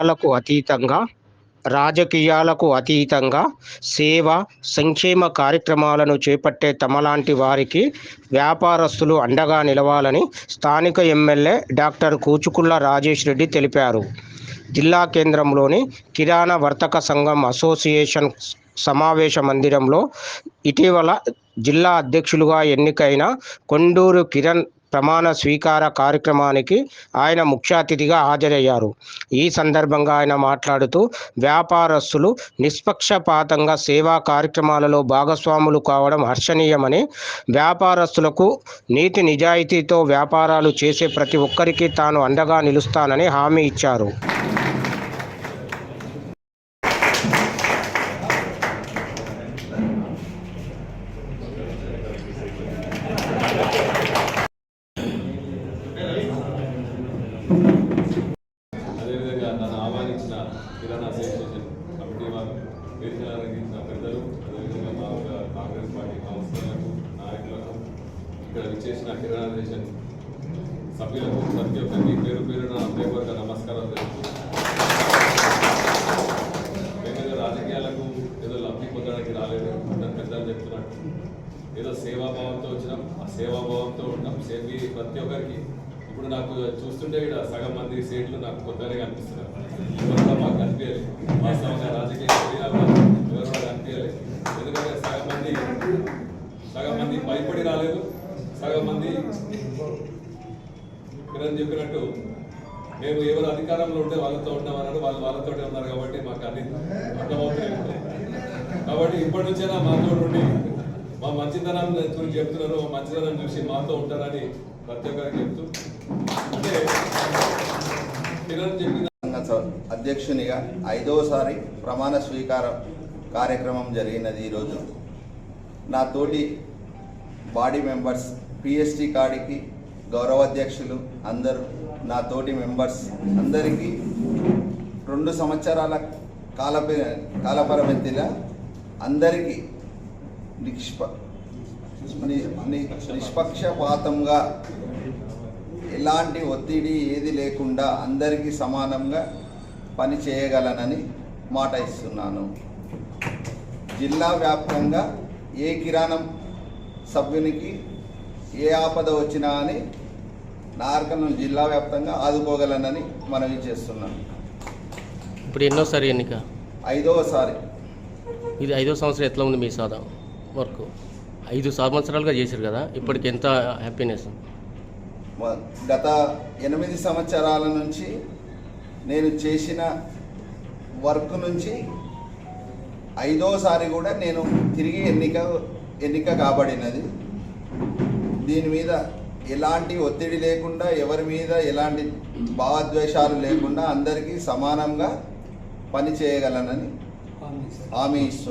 కులాలకు అతీతంగా రాజకీయాలకు అతీతంగా సేవ సంక్షేమ కార్యక్రమాలను చేపట్టే తమలాంటి వారికి వ్యాపారస్తులు అండగా నిలవాలని స్థానిక ఎమ్మెల్యే డాక్టర్ కూచుకుళ్ళ రాజేష్ రెడ్డి తెలిపారు. జిల్లా కేంద్రంలోని కిరాణా వర్తక సంఘం అసోసియేషన్ సమావేశ మందిరంలో ఇటీవల జిల్లా అధ్యక్షులుగా ఎన్నికైన కొండూరు కిరణ్ ప్రమాణ స్వీకార కార్యక్రమానికి ఆయన ముఖ్య అతిథిగా హాజరయ్యారు. ఈ సందర్భంగా ఆయన మాట్లాడుతూ వ్యాపారస్తులు నిష్పక్షపాతంగా సేవా కార్యక్రమాలలో భాగస్వాములు కావడం హర్షణీయమని వ్యాపారస్తులకు నీతి నిజాయితీతో వ్యాపారాలు చేసే ప్రతి ఒక్కరికి తాను అండగా నిలుస్తానని హామీ ఇచ్చారు. కిరాణా అసోసియేషన్ కమిటీ వారు వేదిక అలంకరించిన పెద్దలు అదేవిధంగా మా యొక్క కాంగ్రెస్ పార్టీ కౌన్సిలర్లకు నాయకులకు ఇక్కడ విచ్చేసిన కిరాణా అసోసియేషన్ సభ్యులకు ప్రతి ఒక్కరికి పేరు పేరున హృదయపూర్వక నమస్కారాలు తెలుపుతూ రాజకీయాలకు ఏదో లబ్ధి పొందడానికి రాలేదు అందరు పెద్దలు చెప్తున్నట్టు ఏదో సేవాభావంతో వచ్చినాం ఆ సేవాభావంతో ఉంటాం సేవి ప్రతి ఒక్కరికి ఇప్పుడు నాకు చూస్తుంటే ఇక్కడ సగం మంది సీట్లు నాకు కొత్తగానే కనిపిస్తున్నారు. ఎవరు మాకు కనిపించాలి వాస్తవంగా రాజకీయ ఎవరు కనిపించాలి ఎందుకంటే సగం మంది సగం మంది భయపడి రాలేదు. సగం మంది కిరణ్ చెప్పినట్టు మేము ఎవరు అధికారంలో ఉంటే వాళ్ళతో ఉంటామన్నారు వాళ్ళు వాళ్ళతోటే ఉన్నారు కాబట్టి మాకు అన్ని అర్థమవుతూనే ఉంటాయి కాబట్టి ఇప్పటి నుంచైనా మాతో ఉండి మా మంచితనం గురించి చెప్తున్నారు. మా మంచితనం చూసి మాతో ఉంటారని ప్రతి ఒక్కరికి చెప్తూ అధ్యక్షునిగా ఐదవసారి ప్రమాణ స్వీకారం కార్యక్రమం జరిగినది ఈరోజు నా తోటి బాడీ మెంబర్స్ పిఎస్టి కాడికి గౌరవ అధ్యక్షులు అందరూ నా తోటి మెంబర్స్ అందరికీ రెండు సంవత్సరాల కాలప కాలపరిమితిలో అందరికీ నిష్ప నిష్పక్షపాతంగా ఎలాంటి ఒత్తిడి ఏది లేకుండా అందరికీ సమానంగా పని చేయగలనని మాట ఇస్తున్నాను. జిల్లా వ్యాప్తంగా ఏ కిరాణం సభ్యునికి ఏ ఆపద వచ్చినా అని నార్కను జిల్లా వ్యాప్తంగా ఆదుకోగలనని మనవి చేస్తున్నాను. ఇప్పుడు ఎన్నోసారి ఎన్నిక? ఐదవసారి ఇది ఐదో సంవత్సరం ఎట్లా ఉంది మీ సాదా వర్క్? ఐదు సంవత్సరాలుగా చేశారు కదా ఇప్పటికి ఎంత హ్యాపీనెస్? గత ఎనిమిది సంవత్సరాల నుంచి నేను చేసిన వర్క్ నుంచి ఐదోసారి కూడా నేను తిరిగి ఎన్నిక ఎన్నిక కాబడినది. దీని మీద ఎలాంటి ఒత్తిడి లేకుండా ఎవరి మీద ఎలాంటి భావద్వేషాలు లేకుండా అందరికీ సమానంగా పని చేయగలనని హామీ ఇస్తున్నాను.